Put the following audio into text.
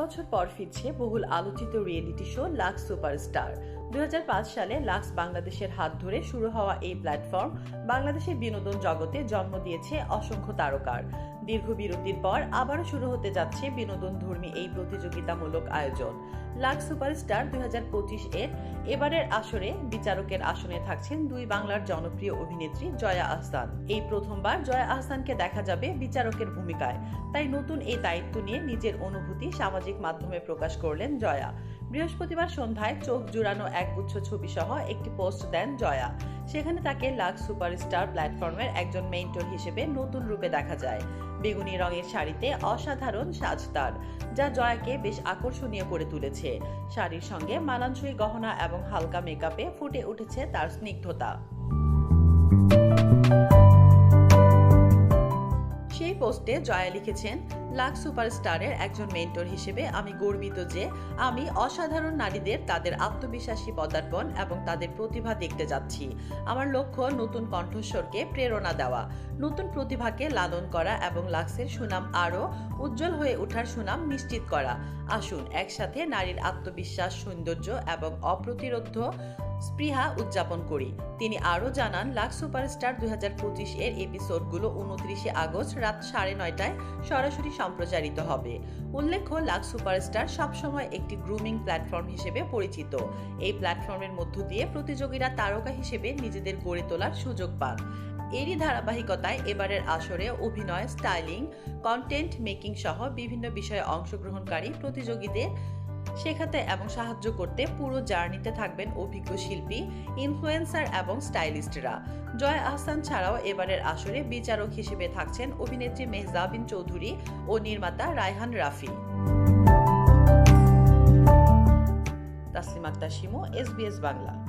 বছর পর ফিরছে বহুল আলোচিত রিয়েলিটি শো লাক্স সুপারস্টার। দুই হাজার পাঁচ সালে লাক্স বাংলাদেশের হাত ধরে শুরু হওয়া এই প্ল্যাটফর্ম বাংলাদেশের বিনোদন জগতে জন্ম দিয়েছে অসংখ্য তারকার। দীর্ঘ বিরতির পর আবারও শুরু হতে যাচ্ছে বিনোদন ধর্মী এই প্রতিযোগিতামূলক আয়োজন। লাক্স সুপারস্টার দুই এর এবারের আসরে বিচারকের আসনে থাকছেন দুই বাংলার জনপ্রিয় অভিনেত্রী জয়া আহসান। এই প্রথমবার জয়া আহসানকে দেখা যাবে বিচারকের ভূমিকায়। তাই নতুন এই দায়িত্ব নিয়ে নিজের অনুভূতি সামাজিক মাধ্যমে প্রকাশ করলেন জয়া। বৃহস্পতিবার সন্ধ্যায় চোখ জুড়ানো একগুচ্ছ ছবি সহ একটি পোস্ট দেন জয়া। সেখানে তাকে লাক্স সুপারস্টার প্ল্যাটফর্মের একজন মেন্টর হিসেবে নতুন রূপে দেখা যায়। বেগুনি রঙের শাড়িতে অসাধারণ সাজ তার, যা জয়াকে বেশ আকর্ষণীয় করে তুলেছে। শাড়ির সঙ্গে মানানসই গহনা এবং হালকা মেকআপে ফুটে উঠেছে তার স্নিগ্ধতা। সেই পোস্টে জয়া লিখেছেন লাক্স সুপারস্টারের একজন মেন্টর হিসেবে আমি গর্বিত যে আমি অসাধারণ নারীদের তাদের আত্মবিশ্বাসী পদার্পণ এবং তাদের প্রতিভা দেখতে যাচ্ছি। আমার লক্ষ্য নতুন কণ্ঠস্বরকে প্রেরণা দেওয়া, নতুন প্রতিভাকে লালন করা এবং লাক্সের সুনাম আরও উজ্জ্বল হয়ে ওঠার সুনাম নিশ্চিত করা। আসুন, একসাথে নারীর আত্মবিশ্বাস, সৌন্দর্য এবং অপ্রতিরোধ স্পৃহা উদযাপন করি। তিনি আরও জানান, লাক্স সুপারস্টার দুই হাজার পঁচিশ এর এপিসোডগুলো উনত্রিশে আগস্ট রাত সাড়ে নয়টায় সরাসরি সম্প্রচারিত হবে। উল্লেখ্য, লাক্স সুপারস্টার সবসময় একটি গ্রুমিং প্ল্যাটফর্ম হিসেবে পরিচিত। এই প্ল্যাটফর্মের মধ্য দিয়ে প্রতিযোগীরা তারকা হিসেবে নিজেদের গড়ে তোলার সুযোগ পান। এরই ধারাবাহিকতায় এবারের আসরে অভিনয়, স্টাইলিং, কন্টেন্ট মেকিং সহ বিভিন্ন বিষয়ে অংশগ্রহণকারী প্রতিযোগীদের শেখাতে এবং সাহায্য করতে পুরো জার্নিতে থাকবেন অভিজ্ঞ শিল্পী ইনফ্লুয়েন্সার এবং স্টাইলিস্টরা। জয় আহসান ছাড়াও এবারের আসরে বিচারক হিসেবে থাকছেন অভিনেত্রী মেহজাবিন চৌধুরী ও নির্মাতা রায়হান রাফি। তাসলিম আক্তার শিমু এসবিএস বাংলা।